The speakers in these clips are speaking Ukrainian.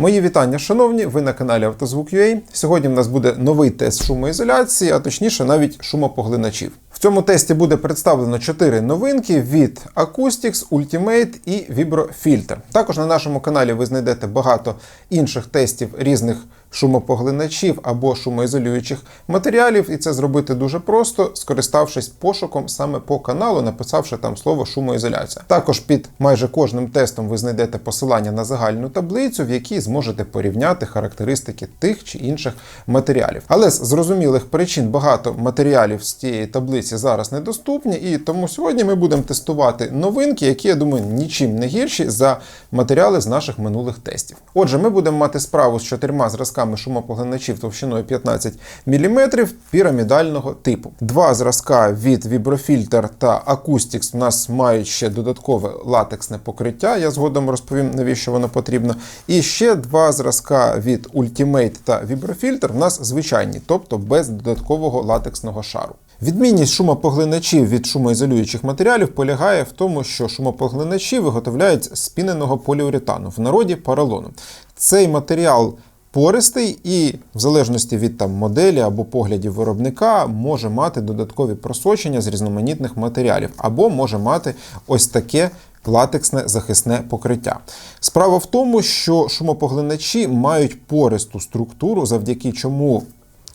Мої вітання, шановні, ви на каналі Автозвук.ua. Сьогодні в нас буде новий тест шумоізоляції, а точніше навіть шумопоглиначів. В цьому тесті буде представлено 4 новинки від Acoustics, Ultimate і VibroFilter. Також на нашому каналі ви знайдете багато інших тестів різних шумопоглиначів або шумоізолюючих матеріалів, і це зробити дуже просто, скориставшись пошуком саме по каналу, написавши там слово шумоізоляція. Також під майже кожним тестом ви знайдете посилання на загальну таблицю, в якій зможете порівняти характеристики тих чи інших матеріалів. Але з зрозумілих причин багато матеріалів з цієї таблиці зараз недоступні, і тому сьогодні ми будемо тестувати новинки, які я думаю нічим не гірші за матеріали з наших минулих тестів. Отже, ми будемо мати справу з чотирма зразками шумопоглиначів товщиною 15 мм пірамідального типу. Два зразка від Vibrofilter та Acoustics у нас мають ще додаткове латексне покриття. Я згодом розповім, навіщо воно потрібно. І ще два зразка від Ultimate та Vibrofilter у нас звичайні, тобто без додаткового латексного шару. Відмінність шумопоглиначів від шумоізолюючих матеріалів полягає в тому, що шумопоглиначі виготовляють з спіненого поліуретану, в народі поролону. Цей матеріал пористий і, в залежності від там, моделі або поглядів виробника, може мати додаткові просочення з різноманітних матеріалів, або може мати ось таке. Латексне захисне покриття. Справа в тому, що шумопоглиначі мають пористу структуру, завдяки чому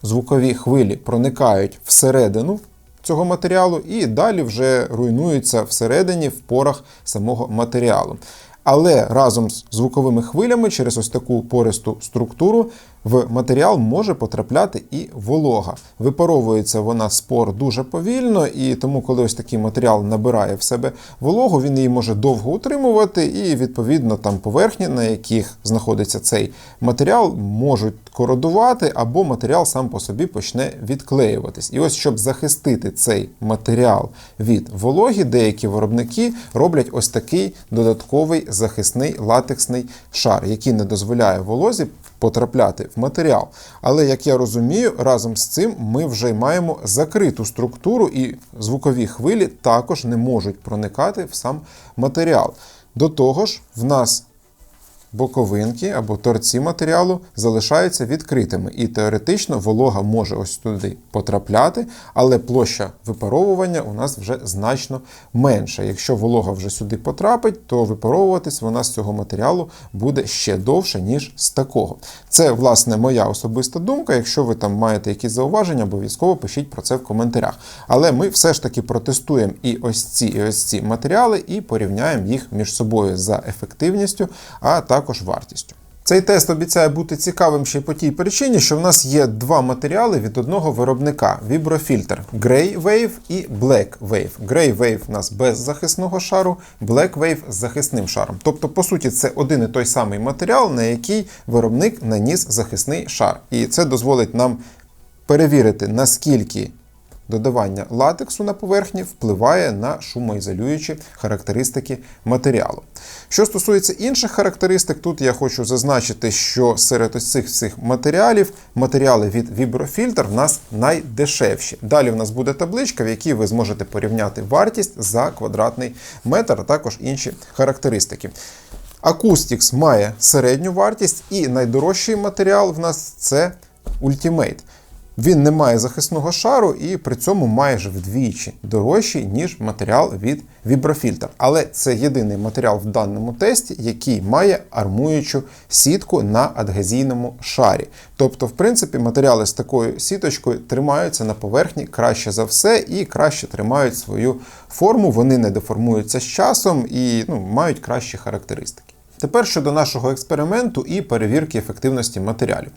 звукові хвилі проникають всередину цього матеріалу і далі вже руйнуються всередині в порах самого матеріалу. Але разом з звуковими хвилями через ось таку пористу структуру в матеріал може потрапляти і волога. Випаровується вона з пор дуже повільно, і тому, коли ось такий матеріал набирає в себе вологу, він її може довго утримувати, і відповідно там поверхні, на яких знаходиться цей матеріал, можуть кородувати, або матеріал сам по собі почне відклеюватись. І ось щоб захистити цей матеріал від вологи, деякі виробники роблять ось такий додатковий захисний латексний шар, який не дозволяє волозі потрапляти в матеріал. Але, як я розумію, разом з цим ми вже маємо закриту структуру, і звукові хвилі також не можуть проникати в сам матеріал. До того ж, в нас боковинки або торці матеріалу залишаються відкритими, і теоретично волога може ось туди потрапляти, але площа випаровування у нас вже значно менша. Якщо волога вже сюди потрапить, то випаровуватись вона з цього матеріалу буде ще довше, ніж з такого. Це, власне, моя особиста думка. Якщо ви там маєте якісь зауваження, обов'язково пишіть про це в коментарях. Але ми все ж таки протестуємо і ось ці, і ось ці матеріали, і порівняємо їх між собою за ефективністю, а також вартістю. Цей тест обіцяє бути цікавим ще й по тій причині, що в нас є два матеріали від одного виробника: Vibrofilter Grey Wave і Black Wave. Grey Wave у нас без захисного шару, Black Wave з захисним шаром. Тобто, по суті, це один і той самий матеріал, на який виробник наніс захисний шар. І це дозволить нам перевірити, наскільки додавання латексу на поверхні впливає на шумоізолюючі характеристики матеріалу. Що стосується інших характеристик, тут я хочу зазначити, що серед ось цих всіх матеріалів матеріали від Vibrofilter в нас найдешевші. Далі в нас буде табличка, в якій ви зможете порівняти вартість за квадратний метр, а також інші характеристики. Acoustics має середню вартість, і найдорожчий матеріал в нас це Ultimate. Він не має захисного шару і при цьому майже вдвічі дорожчий, ніж матеріал від Vibrofilter. Але це єдиний матеріал в даному тесті, який має армуючу сітку на адгезійному шарі. Тобто, в принципі, матеріали з такою сіточкою тримаються на поверхні краще за все і краще тримають свою форму, вони не деформуються з часом і ну, мають кращі характеристики. Тепер щодо нашого експерименту і перевірки ефективності матеріалів.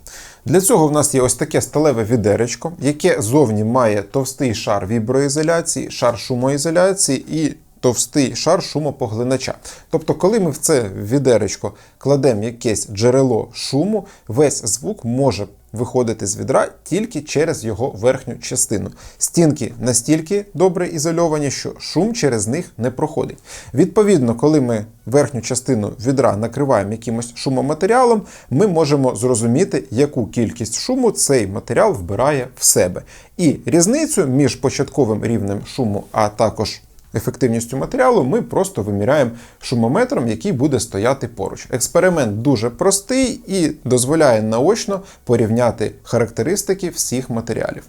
Для цього в нас є ось таке сталеве відеречко, яке зовні має товстий шар віброізоляції, шар шумоізоляції і товстий шар шумопоглинача. Тобто, коли ми в це відеречко кладемо якесь джерело шуму, весь звук може виходити з відра тільки через його верхню частину. Стінки настільки добре ізольовані, що шум через них не проходить. Відповідно, коли ми верхню частину відра накриваємо якимось шумоматеріалом, ми можемо зрозуміти, яку кількість шуму цей матеріал вбирає в себе. І різницю між початковим рівнем шуму, а також ефективністю матеріалу, ми просто виміряємо шумометром, який буде стояти поруч. Експеримент дуже простий і дозволяє наочно порівняти характеристики всіх матеріалів.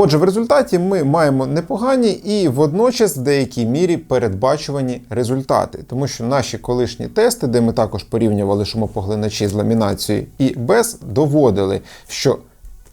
Отже, в результаті ми маємо непогані і водночас в деякій мірі передбачувані результати, тому що наші колишні тести, де ми також порівнювали шумопоглиначі з ламінацією і без, доводили, що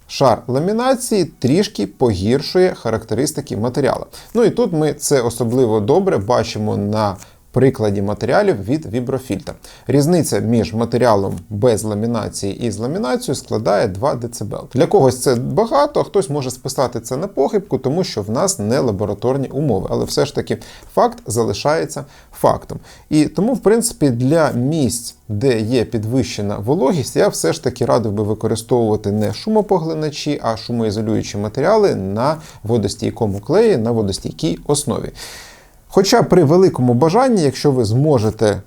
шар ламінації трішки погіршує характеристики матеріалу. Ну і тут ми це особливо добре бачимо на прикладі матеріалів від віброфільтр. Різниця між матеріалом без ламінації і з ламінацією складає 2 дБ. Для когось це багато, а хтось може списати це на похибку, тому що в нас не лабораторні умови. Але все ж таки факт залишається фактом. І тому, в принципі, для місць, де є підвищена вологість, я все ж таки радив би використовувати не шумопоглиначі, а шумоізолюючі матеріали на водостійкому клеї, на водостійкій основі. Хоча при великому бажанні, якщо ви зможете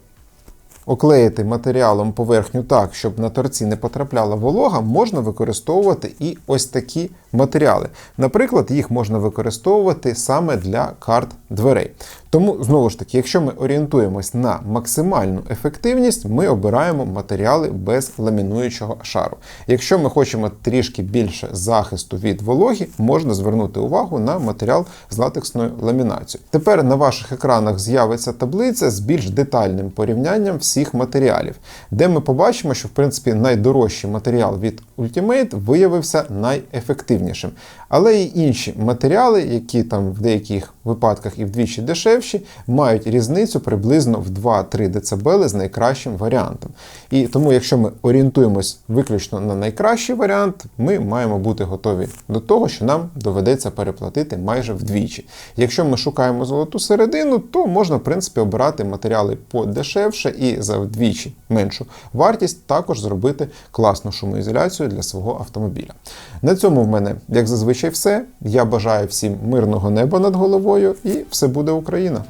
оклеїти матеріалом поверхню так, щоб на торці не потрапляла волога, можна використовувати і ось такі матеріали. Наприклад, їх можна використовувати саме для карт дверей. Тому, знову ж таки, якщо ми орієнтуємось на максимальну ефективність, ми обираємо матеріали без ламінуючого шару. Якщо ми хочемо трішки більше захисту від вологі, можна звернути увагу на матеріал з латексною ламінацією. Тепер на ваших екранах з'явиться таблиця з більш детальним порівнянням всіх матеріалів, де ми побачимо, що в принципі найдорожчий матеріал від Ultimate виявився найефективнішим. Але й інші матеріали, які там в деяких випадках і вдвічі дешевші, мають різницю приблизно в 2-3 дБ з найкращим варіантом. І тому, якщо ми орієнтуємось виключно на найкращий варіант, ми маємо бути готові до того, що нам доведеться переплатити майже вдвічі. Якщо ми шукаємо золоту середину, то можна в принципі обирати матеріали подешевше і за вдвічі меншу вартість також зробити класну шумоізоляцію для свого автомобіля. На цьому в мене, як зазвичай, все. Я бажаю всім мирного неба над головою і все буде Україна!